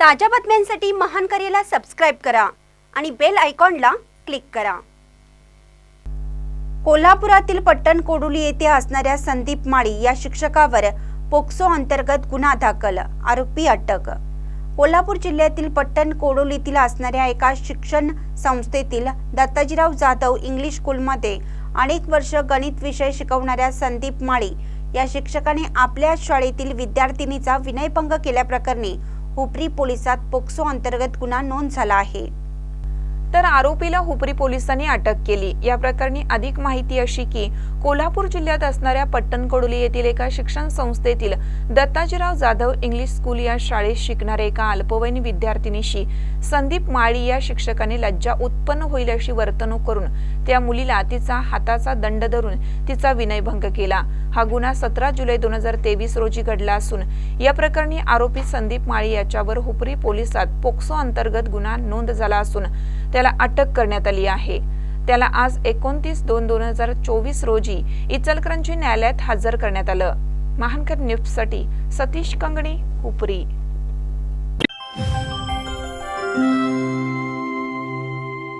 ताज्या बातम्यांसाठी महान करेला सबस्क्राईब करा आणि बेल आयकॉनला क्लिक करा. कोल्हापुरातील पट्टण कोडुली येथे असणाऱ्या संदीप माळी या शिक्षकावर पोक्सो अंतर्गत गुन्हा दाखल आरोपी अटक. कोल्हापूर जिल्ह्यातील पट्टण कोडोलीतील असणाऱ्या एका शिक्षण संस्थेतील दत्ताजीराव जाधव इंग्लिश स्कूलमध्ये अनेक वर्ष गणित विषय शिकवणाऱ्या संदीप माळी या शिक्षकाने आपल्या शाळेतील विद्यार्थिनीचा विनयभंग केल्याप्रकरणी हुपरी पोलिसात पोक्सो अंतर्गत गुन्हा नोंद झाला आहे. तर आरोपीला हुपरी पोलिसांनी अटक केली. या प्रकरणी अधिक माहिती अशी की कोल्हापूर जिल्ह्यात असणाऱ्या पट्टणकोडोली येथील एका शिक्षण संस्थेतील दत्ताजीराव जाधव इंग्लिश स्कूल या शाळेत शिकणाऱ्या एका अल्पवयीन विद्यार्थिनीशी संदीप माळी या शिक्षकाने लज्जा उत्पन्न होईल अशी वर्तणूक करून त्या मुलीला तिचा हाताचा दंड धरून तिचा विनयभंग केला. हा गुन्हा सतरा जुलै दोन हजार तेवीस रोजी घडला असून या प्रकरणी आरोपी संदीप माळी याच्यावर हुपरी पोलिसात पोक्सो अंतर्गत गुन्हा नोंद झाला असून त्याला अटक करण्यात आली आहे. त्याला आज एकोणतीस दोन दोन हजार चोवीस रोजी इचलकरंजी न्यायालयात हजर करण्यात आलं. महानकर न्यूजसाठी सतीश कंगणे उपरी